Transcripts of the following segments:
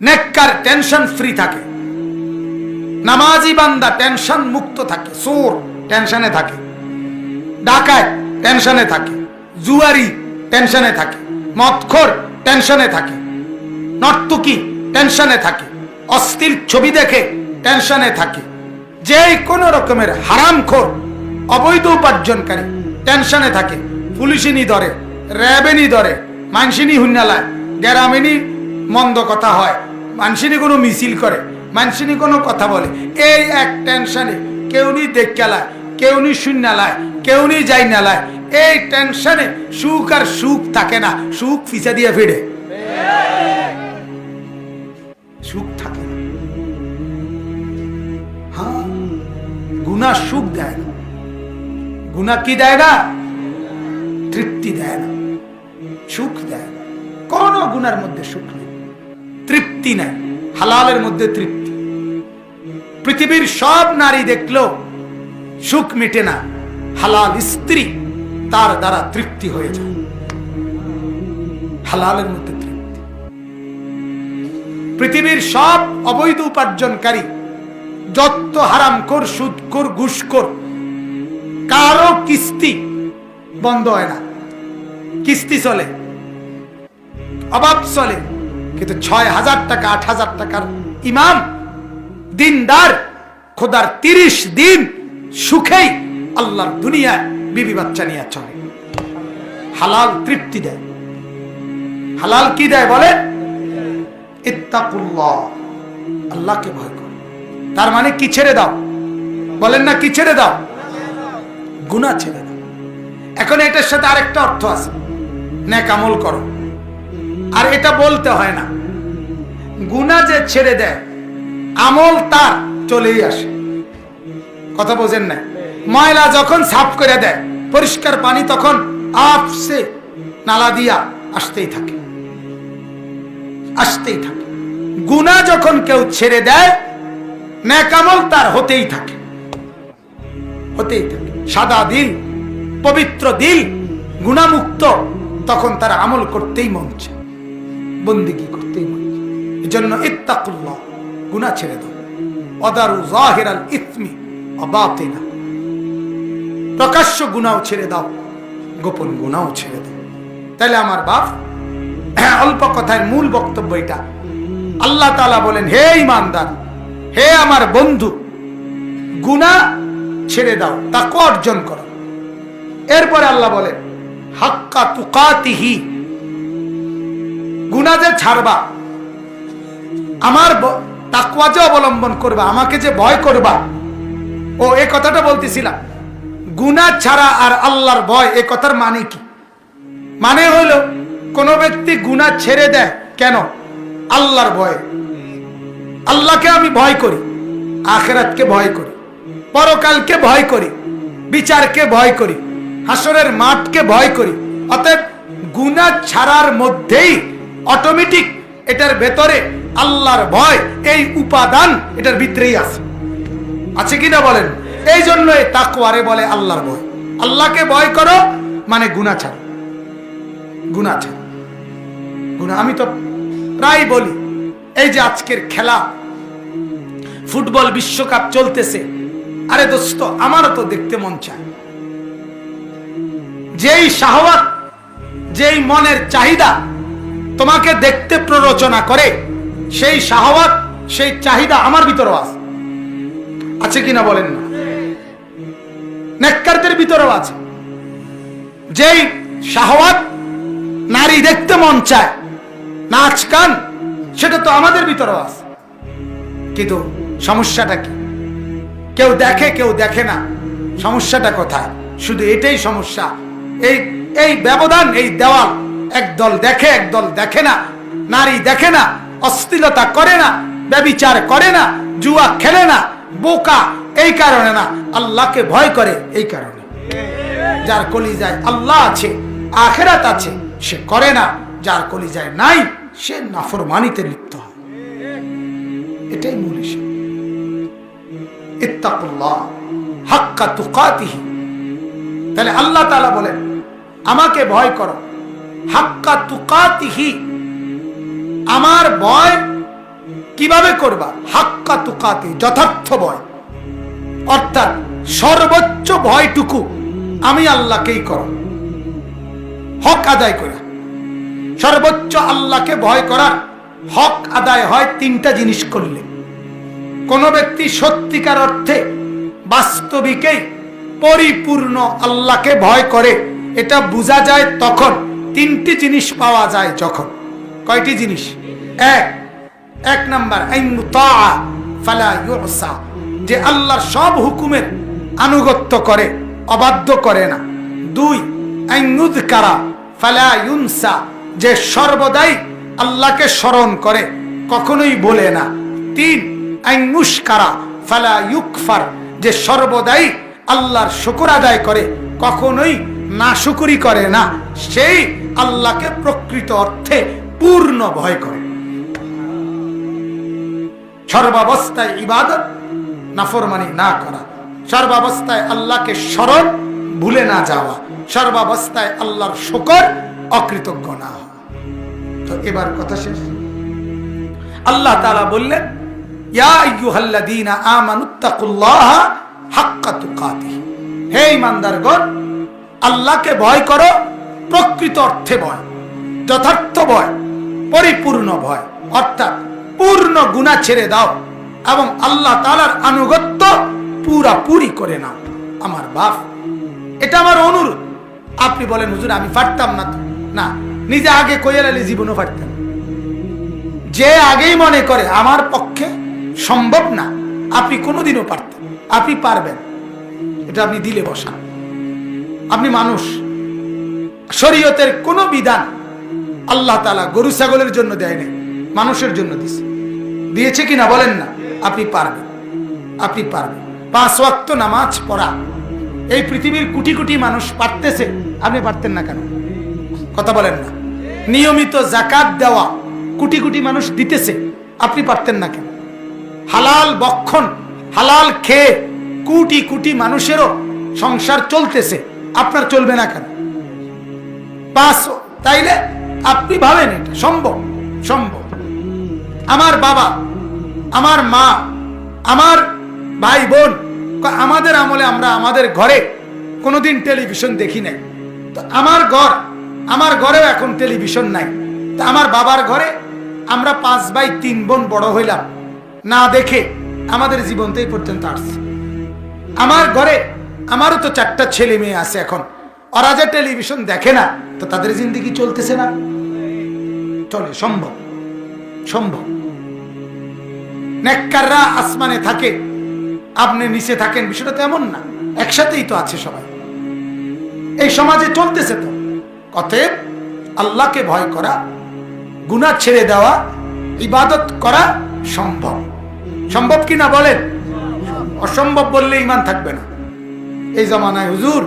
নেককার tension free থাকে। নামাজি বান্দা টেনশন মুক্ত থাকে সোর টেনশনে থাকে ডাকায় টেনশনে থাকে, জুয়ারি টেনশনে থাকে, মদখোর টেনশনে থাকে, নর্তুকি টেনশনে থাকে, অস্থির ছবি দেখে টেনশনে থাকে যে কোনো রকমের হারামখোর, অবৈধ উপার্জনকারী টেনশনে থাকে, পুলিশিনি ধরে, র্যাবেনি ধরে, মানসিনী হুন্নালায়, গ্রামিনী মন্দ কথা হয়। মানসিনী কোনো মিছিল করে, মানসিনী কোনো কথা বলে। এই এক টেনশনে কেউ নি দেখলায় কেউ নি শূন্যালায় কেউ নি যাই নালায় এই টেনশনে সুখ আর সুখ থাকে না, সুখ ফিসা দিয়ে ফিরে সুখ থাকে হ্যাঁ গুনা সুখ দেয় না। গুনা কি দেয় না? তৃপ্তি দেয় না। সুখ দেয় না। কোনো গুণার মধ্যে সুখ নেই। তৃপ্তি নেয়। হালালের মধ্যে তৃপ্তি। পৃথিবীর সব নারী দেখল সুখ মিটে না। হালাল স্ত্রী তার দ্বারা তৃপ্তি হয়ে যায়। হালালের মধ্যে তৃপ্তি। পৃথিবীর সব অবৈধ উপার্জনকারী যত হারাম কর, সুদ কর, ঘুষ কর, কারও কিস্তি বন্ধ হয় না। কিস্তি চলে, অভাব চলে। কিন্তু ছয় হাজার টাকা, আট হাজার টাকার ইমাম, দিনদার, খোদার তিরিশ দিন সুখেই আল্লাহর দুনিয়ায় বিবি বাচ্চা নিয়ে চলে। হালাল তৃপ্তি দেয়। হালাল কি দেয় বলে? আল্লাহকে ভয় করো। তার মানে কি ছেড়ে দাও? বলেন না কি ছেড়ে দাও? গুণা ছেড়ে দাও। এখন এটার সাথে আরেকটা অর্থ আছে। ন্যাক আমল করো। আর এটা বলতে হয় না। গুণা যে ছেড়ে দেয়, আমল তার চলেই আসে। কথা বোঝেন না? ময়লা যখন সাফ করে দেয়, পরিষ্কার পানি তখন আপসে নালা দিয়া আসতেই থাকে। আসতেই থাকে। গুণা যখন কেউ ছেড়ে দেয় ন্যাকামল তার হতেই থাকে। হতেই থাকে। সাদা দিল, পবিত্র দিল গুণামুক্ত তখন তার আমল করতেই মন চায়। বন্দিগি করতেই চায় এজন্য ইত্তাকুল্লাহ গুণা ছেড়ে দাও। অদারু জাহিরাল ইসমি, অবাতিনা। প্রকাশ্য গুণাও ছেড়ে দাও, গোপন গুণাও ছেড়ে দাও। তাহলে আমার বাপ অল্প কথায় মূল বক্তব্য এটা। আল্লাহ তালা বলেন, হে ইমানদার হে আমার বন্ধু গুণা ছেড়ে দাও তাকে অর্জন করো। এরপরে আল্লাহ বলেন, হাক্কা তুকাতিহি গুণা যে ছাড়বা, আমার তাকওয়া যে অবলম্বন করবা, আমাকে যে ভয় করবা, ও এ কথাটা বলতেছিলাম। গুণা ছাড়া আর আল্লাহর ভয়, এ কথার মানে কি? মানে হইল কোন ব্যক্তি গুণা ছেড়ে দেয় কেন? আল্লাহর ভয়ে। আল্লাহকে আমি ভয় করি, আখেরাতকে ভয় করি, পরকালকে ভয় করি, বিচারকে ভয় করি, হাসরের মাঠকে ভয় করি। অতএব গুণা ছাড়ার মধ্যেই অটোমেটিক এটার ভেতরে আল্লাহর ভয়, এই উপাদান এটার ভিতরেই আছে। আছে কিনা বলেন? এই জন্য তাকুয়ারে বলে আল্লাহর ভয়। আল্লাহকে ভয় করো মানে গুণা ছাড়ো। গুণা ছাড়ো। গুণা আমি তো প্রায় বলি, এই যে আজকের খেলা, ফুটবল বিশ্বকাপ চলতেছে। আরে দোস্ত, আমারও তো দেখতে মন চায়। যেই শাহওয়াত, যেই মনের চাহিদা তোমাকে দেখতে প্ররোচনা করে, সেই শাহওয়াত, সেই চাহিদা আমার ভিতরেও আছে। আছে কিনা বলেন না? নেককারদের ভিতরেও আছে। যেই শাহওয়াত নারী দেখতে মন চায়, নাচ, গান, সেটা তো আমাদের ভিতরেও আছে। কিন্তু সমস্যাটা কি? কেউ দেখে কেউ দেখে না। সমস্যাটা কোথায়? শুধু এটাই সমস্যা। এই এই ব্যবধান, এই দেওয়াল একদল দেখে একদল দেখে না। নারী দেখে না, অশ্লীলতা করে না, ব্যবিচার করে না, জুয়া খেলে না, বোকা এই কারণে না, আল্লাহকে ভয় করে এই কারণে। যার কলিজায় আল্লাহ আছে, আখেরাত আছে, সে করে না। যার কলিজায় নাই, সে নাফরমানিতে লিপ্ত হয়। এটাই মূল হিসেব তাহলে আল্লাহ তাআলা বলেন, আমাকে ভয় করো। হাক্কা তুকাতিহি। আমার ভয় কীভাবে করবা? হাক্কা তুকাতে, যথার্থ ভয়। অর্থাৎ সর্বোচ্চ ভয়টুকু আমি আল্লাহকেই করো। হক আদায় করা। সর্বোচ্চ আল্লাহকে ভয় করার হক আদায় হয় তিনটা জিনিস করলে। কোন ব্যক্তি সত্যিকার অর্থে বাস্তবিকেই পরিপূর্ণ আল্লাহকে ভয় করে, এটা বোঝা যায় তখন তিনটি জিনিস পাওয়া যায় যখন। কয়টি জিনিস? এক এক নাম্বার যে আল্লাহর সব হুকুমের আনুগত্য করে, অবাধ্য করে না। দুই কারা ফালা যে সর্বদাই আল্লাহকে স্মরণ করে, কখনোই বলে না। তিন আইনুষ্কারা ফালা ইউকফার, যে সর্বদাই আল্লাহর শুকুর আদায় করে, কখনোই না শুকুরি করে না। সেই আল্লাহকে প্রকৃত অর্থে পূর্ণ ভয় করে। সর্বাবস্থায় ইবাদত, নাফরমানি না করা। সর্বাবস্থায় আল্লাহকে স্মরণ, ভুলে না যাওয়া। সর্বাবস্থায় আল্লাহর শুকর, অকৃতজ্ঞ না তো এবার কথা শেষ। আল্লাহ তাআলা বললেন হে ঈমানদারগণ, আল্লাহকে ভয় করো প্রকৃত অর্থে ভয়, যথার্থ ভয়, পরিপূর্ণ ভয়। অর্থাৎ পূর্ণ গুণা ছেড়ে দাও এবং আল্লাহ তালার আনুগত্য পুরাপুরি করে নাও। আমার বাপ, এটা আমার অনুরোধ। আপনি বলেন, হুজুর, আমি পারতাম না না, নিজে আগে কইয়ার আলী জীবনও পারতাম যে আগেই মনে করে, আমার পক্ষে সম্ভব না। আপনি কোনোদিনও পারতেন, আপনি পারবেন। এটা আপনি দিলে বসান আপনি মানুষ শরীয়তের কোনো বিধান আল্লাহ তালা গরু, ছাগলের জন্য দেয় নাই, মানুষের জন্য দিছে। দিয়েছে কিনা বলেন না, আপনি পারবেন আপনি পারবেন। পাঁচ ওয়াক্ত নামাজ পড়া, এই পৃথিবীর কোটি কোটি মানুষ পারতেছে, আপনি পারতেন না কেন? কথা বলেন না। নিয়মিত জাকাত দেওয়া, কোটি কোটি মানুষ দিতেছে, আপনি পারতেন না কেন? হালাল বক্ষণ, হালাল খেয়ে কোটি কোটি মানুষেরও সংসার চলতেছে, আপনার চলবে না কেন? পাঁচ তাইলে আপনি ভাবেন এটা, সম্ভব সম্ভব। আমার বাবা, আমার মা, আমার ভাই বোন আমাদের আমলে আমরা আমাদের ঘরে কোনোদিন টেলিভিশন দেখি নাই। তো আমার ঘর, আমার ঘরেও এখন টেলিভিশন নাই। তো আমার বাবার ঘরে আমরা পাঁচ বাই তিন বোন বড় হইলাম। না দেখে আমাদের জীবনতেই পর্যন্ত আসছে। আমার ঘরে, আমারও তো চারটা ছেলে মেয়ে আছে এখন। ওরা যে টেলিভিশন দেখে না, তো তাদের জিন্দগি চলতেছে না। চলে, সম্ভব সম্ভব। নেককাররা আসমানে থাকে, আপনি নিচে থাকেন, বিষয়টা তো এমন না, একসাথেই তো আছে সবাই। এই সমাজে চলতেছে তো। অতএব আল্লাহকে ভয় করা, গুনাহ ছেড়ে দেওয়া, ইবাদত করা সম্ভব। সম্ভব কি না বলেন? অসম্ভব বললে ইমান থাকবে না। এই জমানায় হুজুর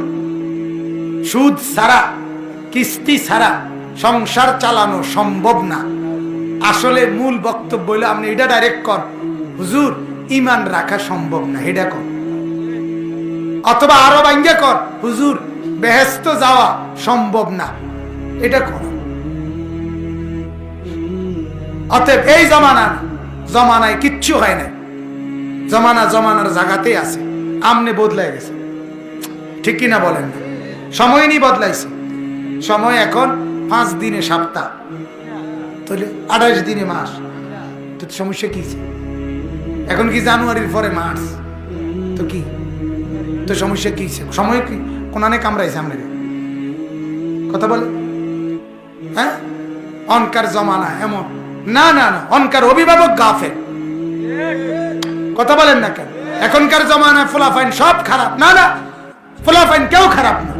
সুদ ছাড়া, কিস্তি ছাড়া সংসার চালানো সম্ভব না। আসলে মূল বক্তব্য হইল আপনি এটা ডাইরেক্ট কর, হুজুর ইমান রাখা সম্ভব না, এটা কর। অথবা আরও ভাঙ্গে কর, হুজুর বেহেস্ত যাওয়া সম্ভব না, এটা কর। অতএব এই জমানা জমানায় কিচ্ছু হয় না জমানা জমানার জায়গাতেই আছে, আমনে বদলাই গেছে। ঠিক কিনা বলেন না? সময় নি বদলাইছে। সময় এখন পাঁচ দিনে সপ্তাহ। তাহলে আঠাশ দিনে মাস। তো সমস্যা কি? এখন কি জানুয়ারির পরে মার্চ? তো কি? তো সমস্যা কি? সময় কি কোনানে কামড়াইছে আপনার? কথা বলে। হ্যাঁ? অনকার জমানা, এমন। না না না, অনকার অভিভাবক গাফে কথা বলেন না কেন? এখনকার জমানা ফুলাফাইন সব খারাপ। না না, ফুলাফাইন কেউ খারাপ না।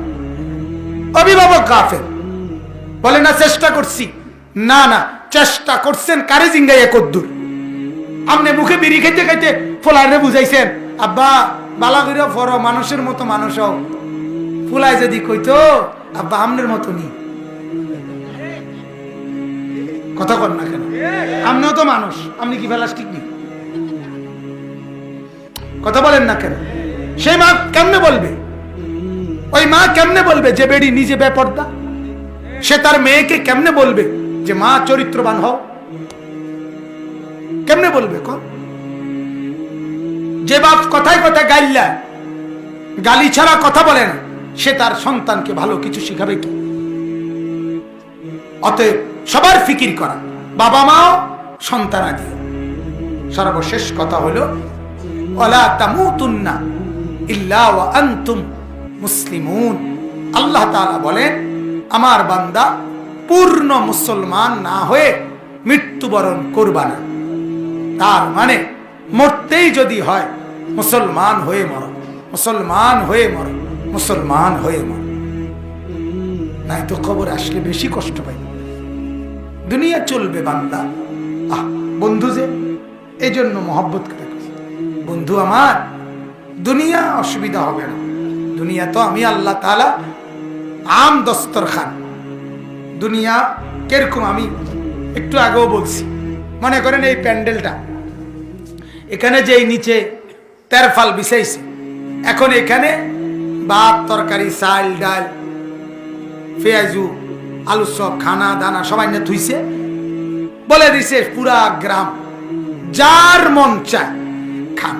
অভিভাবক গাফে বলে, না, চেষ্টা করছি। না না, চেষ্টা করছেন কারে জিঙ্গাই কদ্দুর? আপনি মুখে বিড়ি খাইতে খাইতে ফোলারে বুঝাইছেন, আব্বা, বালা করে ফর, মানুষের মতো মানুষ হও। ফুলাই যদি কইতো আব্বা, আমনের মতো নি। কথা কর না কেন? আপনিও তো মানুষ আপনি কি প্লাস্টিক নি? কথা বলেন না কেন? সেই মা কেমনে বলবে? ওই মা কেমনে বলবে যে বেড়ি নিজে বেপর্দা? সে তার মেয়েকে কেমনে বলবে যে মা চরিত্রবান হও? কেমনে বলবে কন যে বাপ কথায় কথায় গাইল্লা, গালি ছাড়া কথা বলে না, সে তার সন্তানকে ভালো কিছু শিখাবে কি? অতএব সবার ফিকির করা, বাবা মাও সন্তান আদি সর্বশেষ কথা হলো ওয়ালা তামুতুন্না ইল্লা ওয়া আনতুম মুসলিমুন। আল্লাহ তাআলা বলেন, আমার বান্দা পূর্ণ মুসলমান না হয়ে মৃত্যুবরণ করবা না। তার মানে মরতেই যদি হয়, মুসলমান হয়ে মর, মুসলমান হয়ে মর, মুসলমান হয়ে মর। নাই তো খবর আসলে বেশি কষ্ট পাই দুনিয়া চলবে বান্দা। আহ, বন্ধু যে এই জন্য মহব্বত বন্ধু আমার, দুনিয়া অসুবিধা হবে না। দুনিয়া তো আমি আল্লাহ তালা আম দস্তর খান দুনিয়া কীরকম আমি একটু আগেও বলছি। মনে করেন এই প্যান্ডেলটা, এখানে যে নিচে তেরফাল বিছাইছে, এখন এখানে ভাত, তরকারি, চাল, ডাল, পেঁয়াজু, আলু সব, খানা দানা সবাই না ধুইছে বলে দিছে পুরা গ্রাম, যার মন চায় খান,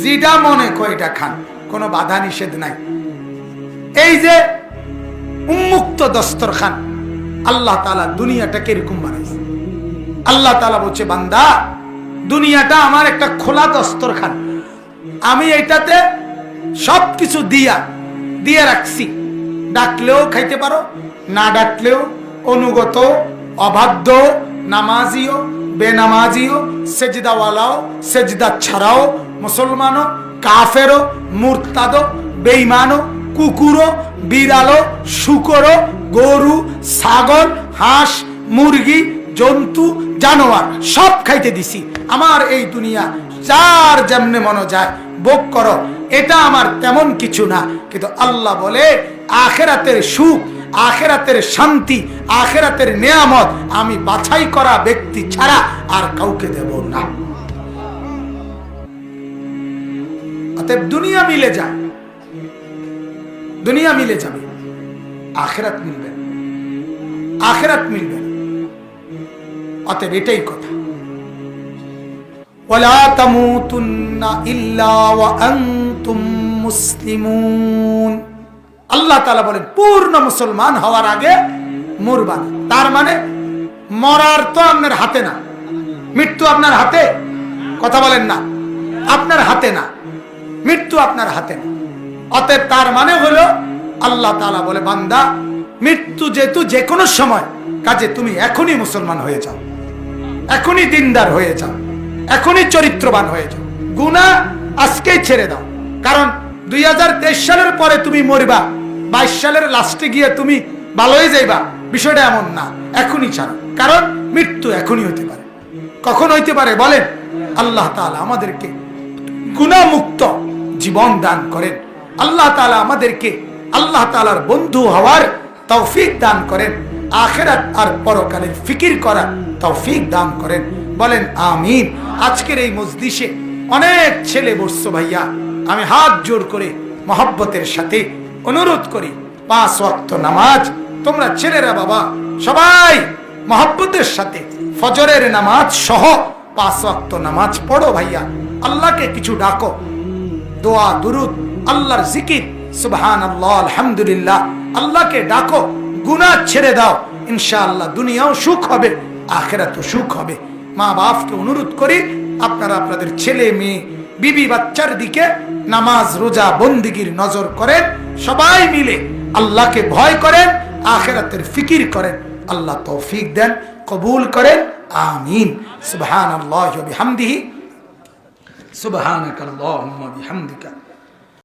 যেটা মনে কয়টা খান। কোনো বাধা নিষেধ নাই। এই যে উন্মুক্ত দস্তরখান, আল্লাহ তালা দুনিয়াটা কীরকম বানাইছে। আল্লাহ তালা বলছে, বান্দা, দুনিয়াটা আমার একটা খোলা দস্তরখান। আমি এটাতে সব কিছু দিয়া, দিয়ে রাখছি। ডাকলেও খাইতে পারো, না ডাকলেও অনুগত, অবাধ্য, নামাজিও, বেনামাজিও, সেজদাওয়ালাও, সেজদা ছাড়াও, মুসলমানও কাফেরও মুরতাদো বেইমানও কুকুরও বিড়ালো শুকরও গরু, ছাগল, হাঁস, মুরগি, জন্তু, জানোয়ার, সব খাইতে দিছি। আমার এই দুনিয়া যার যেমনে মনে যায়, ভোগ করো। এটা আমার তেমন কিছু না। কিন্তু আল্লাহ বলে, আখেরাতের সুখ, আখেরাতের শান্তি, আখেরাতের নিয়ামত আমি বাছাই করা ব্যক্তি ছাড়া আর কাউকে দেব না। অতএব দুনিয়া মিলে যায় দুনিয়া মিলে যাবে। আখেরাত মিলবে আখেরাত মিলবে। অতএব এটাই কথা। তামুতুন্না ইল্লা ওয়া আনতুম মুসলিমুন। আল্লাহ তাআলা বলেন, পূর্ণ মুসলমান হওয়ার আগে মরবা তার মানে মরার তো আপনার হাতে না। মৃত্যু আপনার হাতে? কথা বলেন না। আপনার হাতে না। মৃত্যু আপনার হাতে না। অতএব তার মানে হলো, আল্লাহ তাআলা বলে, বান্দা, মৃত্যু যেহেতু যে কোনো সময়, কাজে তুমি এখনই মুসলমান হয়ে যাও। এখনই দিনদার হয়ে যাও। এখনই চরিত্রবান হয়ে যাও। গুণা আজকেই ছেড়ে দাও। কারণ দুই সালের পরে তুমি মরবা, বাইশ সালের লাস্টে গিয়ে তুমি ভালো হয়ে যাইবা। বিষয়টা এমন না। এখনই ছাড়ো। কারণ মৃত্যু এখনই হতে পারে। কখন হইতে পারে বলেন? আল্লাহ তাআলা আমাদেরকে গুণামুক্ত জীবন দান করেন। আল্লাহ তাআলা আমাদেরকে আল্লাহ তাআলার বন্ধু হওয়ার তৌফিক দান করেন। আখেরাত আর পরকালের ফিকির করার তৌফিক দান করেন। বলেন, আমিন। আজকের এই মজলিসে অনেক ছেলে বসছো ভাইয়া। আমি হাত জোর করে মহব্বতের সাথে অনুরোধ করি, পাঁচ ওয়াক্ত নামাজ। তোমরা ছেলেরা, বাবা, সবাই মহব্বতের সাথে ফজরের নামাজ সহ পাঁচ ওয়াক্ত নামাজ পড়ো ভাইয়া। আল্লাহকে কিছু ডাকো দোয়া, দুরুদ, আল্লাহর জিকির। সুবহান আল্লাহ আলহামদুলিল্লাহ। আল্লাহকে ডাকো, গুনাহ ছেড়ে দাও। ইনশাআল্লাহ দুনিয়াও সুখ হবে, আখেরাতও সুখ হবে। মা বাপকে অনুরোধ করি, আপনারা আপনাদের ছেলে, মেয়ে, বিবি, বাচ্চার দিকে নামাজ, রোজা, বন্দিগির নজর করেন। সবাই মিলে আল্লাহকে ভয় করেন, আখেরাতের ফিকির করেন। আল্লাহ তৌফিক দেন, কবুল করেন, আমিন। সুবহান আল্লাহ বিহামদিহি। سبحانك اللهم بحمدك